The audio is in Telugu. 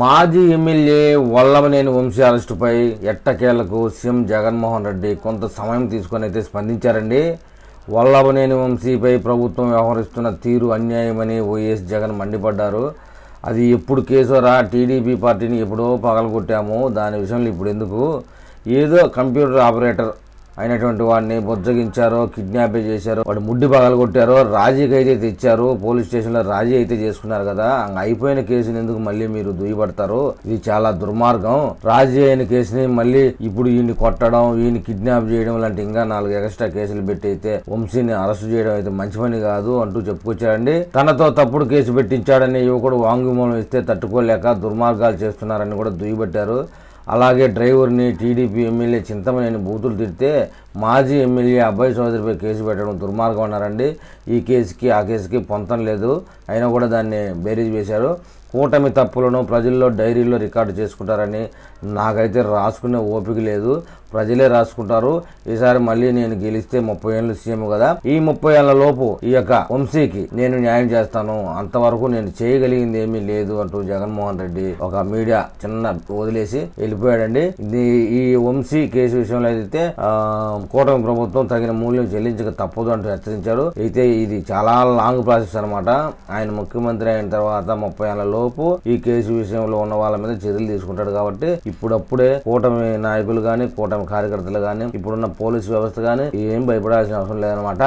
మాజీ ఎమ్మెల్యే వల్లభనేని వంశీ అరెస్టుపై ఎట్టకేలకు సీఎం జగన్మోహన్ రెడ్డి కొంత సమయం తీసుకొని అయితే స్పందించారండి. వల్లభనేని వంశీపై ప్రభుత్వం వ్యవహరిస్తున్న తీరు అన్యాయమని వైఎస్ జగన్ మండిపడ్డారు. అది ఎప్పుడు కేసోరా టీడీపీ పార్టీని ఎప్పుడో పగలగొట్టాము. దాని విషయంలో ఇప్పుడు ఎందుకు? ఏదో కంప్యూటర్ ఆపరేటర్ అయినటువంటి వాడిని బుజ్జగించారో కిడ్నాప్ చేశారో వాడు ముడ్డి పగలగొట్టారో రాజీకి అయితే తెచ్చారు పోలీస్ స్టేషన్లో రాజీ అయితే చేసుకున్నారు కదా అంగ అయిపోయిన కేసుని ఎందుకు మళ్ళీ మీరు దుయ్యబడతారు? ఇది చాలా దుర్మార్గం. రాజీ అయిన కేసుని మళ్ళీ ఇప్పుడు ఈయన్ని కొట్టడం ఈయన కిడ్నాప్ చేయడం లాంటి ఇంకా నాలుగు ఎక్స్ట్రా కేసులు పెట్టి అయితే వంశీని అరెస్ట్ చేయడం అయితే మంచి పని కాదు అంటూ చెప్పుకొచ్చారండి. తనతో తప్పుడు కేసు పెట్టించాడని యువకుడు వాంగ్మూలం ఇస్తే తట్టుకోలేక దుర్మార్గాలు చేస్తున్నారని కూడా దుయ్యబట్టారు. అలాగే డ్రైవర్ని టీడీపీ ఎమ్మెల్యే చింతమనేని బూతులు తిడితే మాజీ ఎమ్మెల్యే అబ్బాయి చౌదరిపై కేసు పెట్టడం దుర్మార్గం అన్నారండి. ఈ కేసుకి ఆ కేసుకి పొంతం లేదు. అయినా కూడా దాన్ని బేరీజ్ వేశారు. కూటమి తప్పులను ప్రజల్లో డైరీలో రికార్డు చేసుకుంటారని నాకైతే రాసుకునే ఓపిక లేదు. ప్రజలే రాసుకుంటారు. ఈసారి మళ్ళీ నేను గెలిస్తే ముప్పై ఏళ్ళు సీఎం కదా. ఈ ముప్పై ఏళ్ళ లోపు ఈ యొక్క వంశీకి నేను న్యాయం చేస్తాను. అంతవరకు నేను చేయగలిగింది ఏమీ లేదు అంటూ జగన్మోహన్ రెడ్డి ఒక మీడియా చిన్న వదిలేసి వెళ్ళి వెళ్ళిపోయాడండి. ఇది ఈ వంశీ కేసు విషయంలో అయితే కూటమి ప్రభుత్వం తగిన మూల్యం చెల్లించక తప్పదు అంటూ హెచ్చరించారు అయితే ఇది చాలా లాంగ్ ప్రాసెస్ అన్నమాట. ఆయన ముఖ్యమంత్రి అయిన తర్వాత ముప్పై ఏళ్ళ లోపు ఈ కేసు విషయంలో ఉన్న వాళ్ళ మీద చర్యలు తీసుకుంటాడు కాబట్టి ఇప్పుడప్పుడే కూటమి నాయకులు కానీ కూటమి కార్యకర్తలు కానీ ఇప్పుడున్న పోలీసు వ్యవస్థ కానీ ఏం భయపడాల్సిన అవసరం లేదనమాట